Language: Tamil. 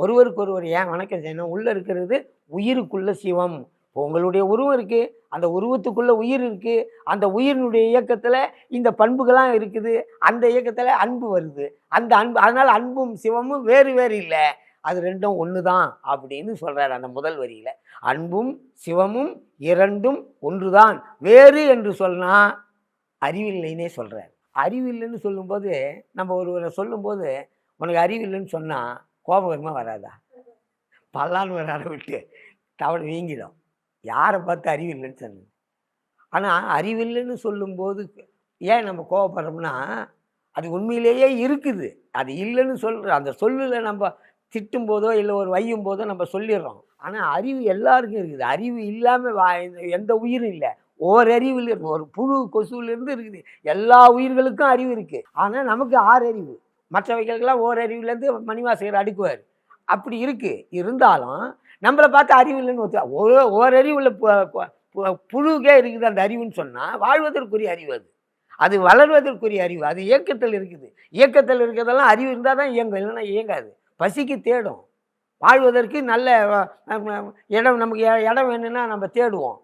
ஒருவருக்கு ஒருவர் ஏன் வணக்கம் செய்யணும்? உள்ளே இருக்கிறது உயிருக்குள்ள சிவம். உங்களுடைய உருவம் இருக்குது அந்த உருவத்துக்குள்ளே உயிர் இருக்குது அந்த உயிரினுடைய இயக்கத்தில் இந்த பண்புகளாம் இருக்குது அந்த இயக்கத்தில் அன்பு வருது. அந்த அன்பு அதனால் அன்பும் சிவமும் வேறு வேறு இல்லை. அது ரெண்டும் ஒன்று தான் அப்படின்னு சொல்கிறார் அந்த முதல் வரியில். அன்பும் சிவமும் இரண்டும் ஒன்று தான் வேறு என்று சொன்னால் அறிவில்லைன்னே சொல்கிறார் அறிவில்லைன்னு சொல்லும்போது நம்ம ஒருவரை சொல்லும்போது உனக்கு அறிவில்லைன்னு சொன்னால் கோபகரமாக வராதா? பல்லான்னு வராத விட்டு தவறு வீங்கிடும். யாரை பார்த்து அறிவு இல்லைன்னு சொன்னது ஆனால் அறிவில்லைன்னு சொல்லும்போது ஏன் நம்ம கோவப்படுறோம்னா அது உண்மையிலேயே இருக்குது. அது இல்லைன்னு சொல்கிற அந்த சொல்லில் நம்ம திட்டும் போதோ இல்லை ஒரு வையும் போதோ நம்ம சொல்லிடுறோம். ஆனால் அறிவு எல்லாருக்கும் இருக்குது. அறிவு இல்லாமல் வா எந்த உயிரும் இல்லை. ஓர் அறிவில் இருக்கு ஒரு புழு கொசுவிலேருந்து இருக்குது. எல்லா உயிர்களுக்கும் அறிவு இருக்குது ஆனால் நமக்கு ஆறு அறிவு மற்றவைகளுக்கெல்லாம் ஓர் அறிவுலேருந்து மணிவாசகர் அடுக்குவார். அப்படி இருக்குது இருந்தாலும் நம்மளை பார்த்து அறிவு இல்லைன்னு ஒருத்தர் ஒரு ஓரறிவுள்ள பு- பு- புழுக்கே இருக்குது அந்த அறிவுன்னு சொன்னால் வாழ்வதற்குரிய அறிவு அது. அது வளர்வதற்குரிய அறிவு. அது இயக்கத்தில் இருக்குது. இயக்கத்தில் இருக்கிறதெல்லாம் அறிவு இருந்தால் தான் இயங்கும். இல்லைன்னா இயங்காது. பசிக்கு தேடும். வாழ்வதற்கு நல்ல இடம் நமக்கு இடம் வேணும்னா நம்ம தேடுவோம்.